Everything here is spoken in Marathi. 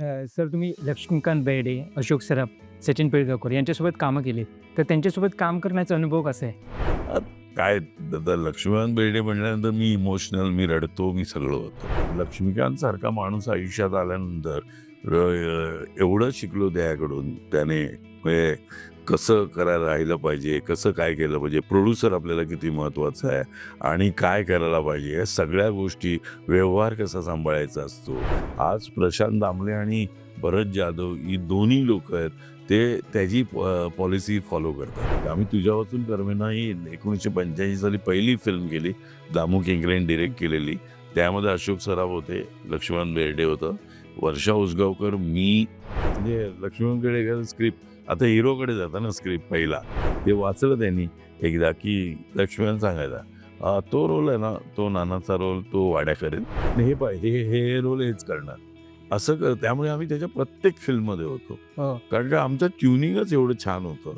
सर तुम्ही लक्ष्मीकांत बेर्डे अशोक सराफ सचिन पिळगावकर यांच्यासोबत कामं केली तर त्यांच्यासोबत काम करण्याचा अनुभव कसा आहे? काय दादा लक्ष्मीकांत बेर्डे म्हणल्यानंतर मी इमोशनल मी रडतो मी सगळं होतो. लक्ष्मीकांत सारखा माणूस आयुष्यात आल्यानंतर एवढं शिकलो त्याकडून त्याने म्हणजे कसं करायला राहिलं पाहिजे कसं काय केलं पाहिजे प्रोड्युसर आपल्याला किती महत्त्वाचं आहे आणि काय करायला पाहिजे या सगळ्या गोष्टी व्यवहार कसा सांभाळायचा असतो? आज प्रशांत दामले आणि भरत जाधव ही दोन्ही लोक आहेत ते त्याची पॉलिसी फॉलो करतात. आम्ही तुझ्यापासून कर्मेना ही एकोणीसशे पंच्याऐंशी साली पहिली फिल्म केली दामू केंकरेन डिरेक्ट केलेली. त्यामध्ये अशोक सराफ होते लक्ष्मण बेर्डे होतं. वर्षा उसगावकर मी म्हणजे लक्ष्मण बेर्डेकर स्क्रिप्ट आता हिरोकडे जाता ना स्क्रिप्ट पहिला. ते वाचलं त्यांनी एकदा की लक्ष्मण सांगायचा "अं, तो रोल आहे ना तो नानाचा रोल तो वाड्या करेल. हे पाय हे हे रोल हेच करणार. असं कर त्यामुळे आम्ही त्याच्या प्रत्येक फिल्ममध्ये होतो. हो. कारण का आमचं ट्युनिंगच एवढं छान होतं.